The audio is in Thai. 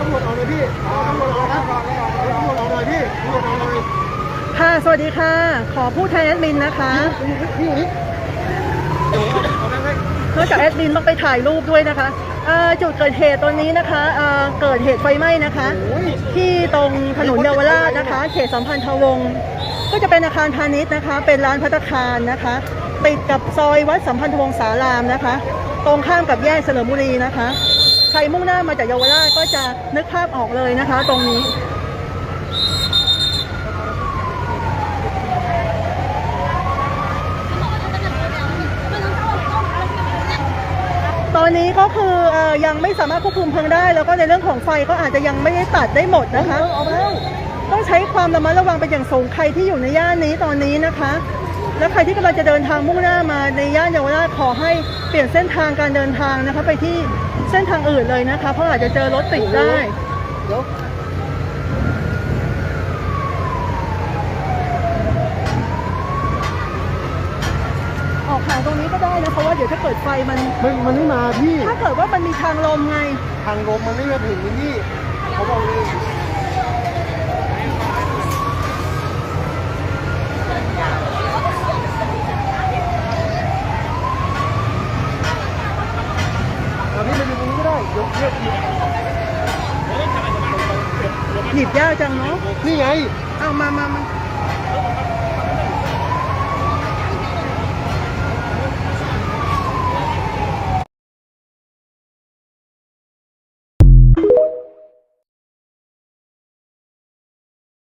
ตำรวจออกเลยพี่เอาตำรวจออกนะเอาตำรวจออกเลยพี่ตำรวจออกเลยค่ะ สวัสดีค่ะ ขอพูดแทนแอดมินนะคะพี่อยู่นี่เดี๋ยวเอาได้ไหมนอกจากแอดมินต้องไปถ่ายรูปด้วยนะคะเอ่อจุดเกิดเหตุตรงนี้นะคะเอ่อเกิดเหตุไฟไหม้นะคะโอ้ยที่ตรงถนนเยาวราชนะคะ เขตสัมพันธวงศ์ก็จะเป็นอาคารพาณิชย์นะคะ เป็นร้านพัตตาคารนะคะ ติดกับซอยวัดสัมพันธวงศ์สารามนะคะ ตรงข้ามกับแยกเฉลิมบุรีนะคะ ใครมุ่งหน้ามาจากเยาวราชก็จะนึกภาพออกเลยนะคะ ตรงนี้ตอนนี้ก็คือออยังไม่สามารถควบคุมเพลิงได้ แล้วก็ในเรื่องของไฟก็อาจจะยังไม่ได้ตัดได้หมดนะคะ ต้องใช้ความระมัดระวังเป็นอย่างสูงใครที่อยู่ในย่านนี้ตอนนี้นะคะ และใครที่กำลังจะเดินทางมุ่งหน้ามาในย่านเยาวราชขอให้เปลี่ยนเส้นทางการเดินทางนะคะ ไปที่ เส้นทางอื่นเลยนะคะ เพราะอาจจะเจอรถติดได้เดี๋ยวออกทางตรงนี้ก็ได้นะเพราะว่าเดี๋ยวถ้าเกิดไฟมัน มันมันไม่มาพี่ ถ้าเกิดว่ามันมีทางลมไง ทางลมมันไม่มาถึงนี่เขาบอกเลย หยิบยากจังเนาะนี่ไง เอามามามา